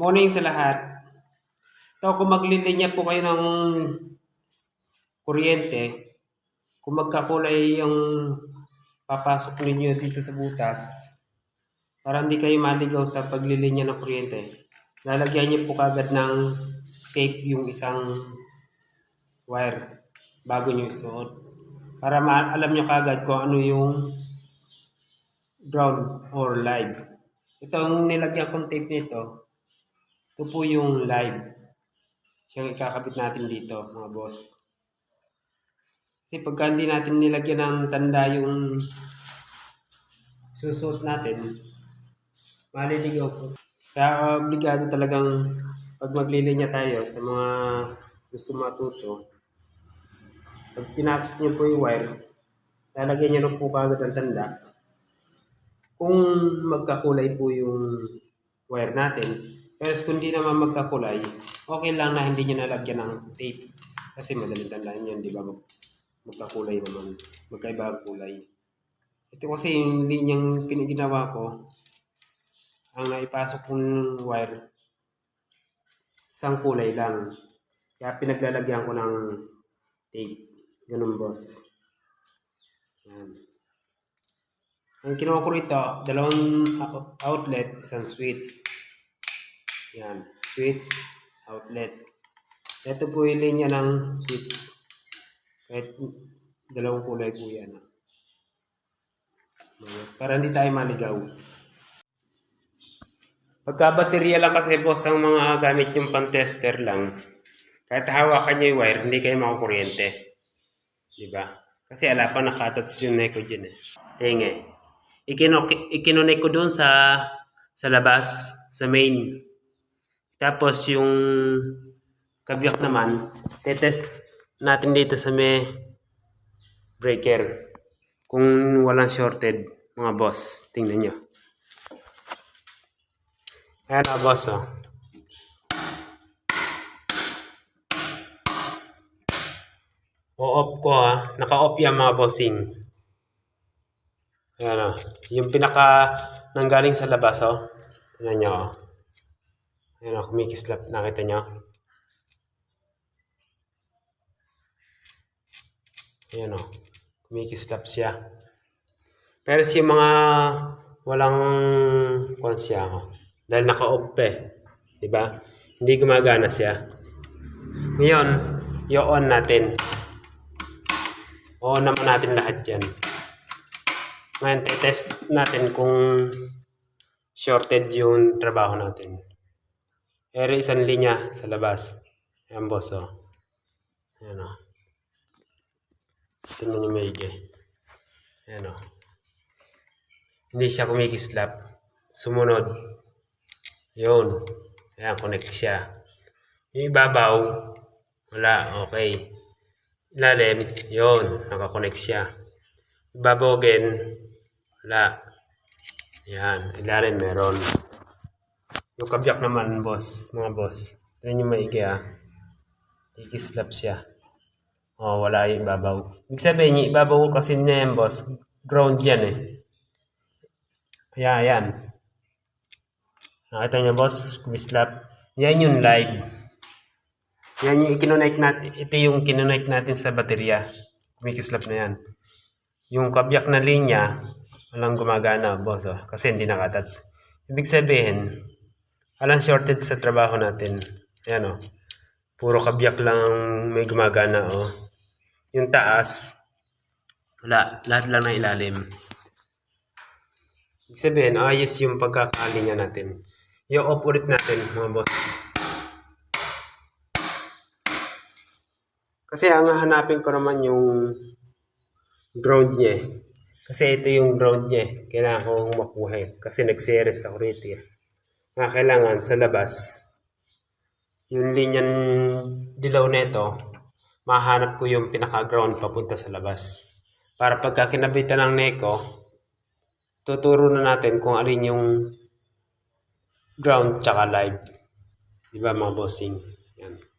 Morning sa lahat. Ito, kung maglilinya po kayo ng kuryente, kung magkakulay yung papasok ninyo dito sa butas, para hindi kayo maligaw sa paglilinya ng kuryente, lalagyan niyo po kagad ng tape yung isang wire bago niyo isuot. Para alam niyo kagad kung ano yung ground or live. Itong nilagyan kong tape nito, ito po yung live. Siyang ikakabit natin dito, mga boss. Kasi pagka hindi natin nilagyan ng tanda yung susuot natin, maliligaw po. Kaya obligado talagang pag maglilinya tayo sa mga gusto matuto, pag pinasok niyo po yung wire, lalagyan niyo po kagad ang tanda. Kung magkakulay po yung wire natin, pero kung hindi naman magkakulay, okay lang na hindi nyo nalagyan ng tape. Kasi madaling tandaan yun, di ba? Mag magkakulay naman. Magkaiba ang kulay. Ito kasi yung linyang pinaginawa ko, ang naipasok kong wire, isang kulay lang. Kaya pinaglalagyan ko ng tape. Ganun, boss. Yan. Ang kinuha ko rito, dalawang out- outlet, isang switch. Yan, switch, outlet. Ito po yung linya ng switch. Kahit dalawang kulay po yan. ah. Para hindi tayo maligaw. Pagka baterya lang kasi boss ang mga gamit yung pang-tester lang, kahit hawakan nyo yung wire, hindi kayo makakuryente. Di ba? Kasi ala pa nakatats yung neko dyan eh. Tinge. Ikino, ikinonect ko doon sa sa labas, sa main. Tapos yung kabyak naman, tetest natin dito sa may breaker. Kung walang shorted, mga boss. Tingnan nyo. Ayan na boss oh. O-off ko ha. Naka-off yan mga bossing. Ayan o. Yung pinaka nanggaling sa labas o. Tingnan nyo o. Ayan o. Kumikislap. Nakita nyo? Ayan o. Kumikislap siya. Pero yung mga walang kwan siya o. Dahil naka-off eh. Diba? Hindi gumagana siya. Ngayon, i-on natin. On naman natin lahat yan. Ngayon, test natin kung shorted yung trabaho natin. Ere isang linya sa labas. Ayan, boss, oh. Ayan, oh. Tingnan niyo maigi. Ayan, oh. Hindi siya kumikislap. Sumunod. Yun. Ayan, connect siya. Yung ibabaw, wala, okay. Ilalim, yun, nakakonect siya. Ibabaw again, wala. Yan, ilalim meron. Yung kabyak naman, boss, mga boss. Tignan yung maigi ah. Ikislap siya. Oh, wala yung ibabaw. Ibig sabihin niya, ibabaw kasi niya yan, boss. Ground yan eh. Ayan, ayan. Nakita niyo, boss, kumislap. Yan yung live. Yan yung ikinonect natin. Ito yung kinonect natin sa baterya. Kumikislap na yan. Yung kabyak na linya, walang gumagana, boss. Oh, kasi hindi nakatats. Ibig sabihin, walang shorted sa trabaho natin. Ayan oh. Puro kabyak lang may gumagana oh. Yung taas, wala. Lahat lang na ilalim. Ibig sabihin, ayos yung pagkakalinya natin. Yung off ulit natin, mga boss. Kasi ang hanapin ko naman yung ground niya. eh. Kasi ito yung ground niya. eh. Kailangan kong makuha. eh. Kasi nag-series ako rito. Nga kailangan sa labas, yung linyan dilaw nito, mahanap ko yung pinaka-ground papunta sa labas. Para pagka kinabitan ng neko, tuturo na natin kung alin yung ground tsaka live. Di ba mga bossing? Yan.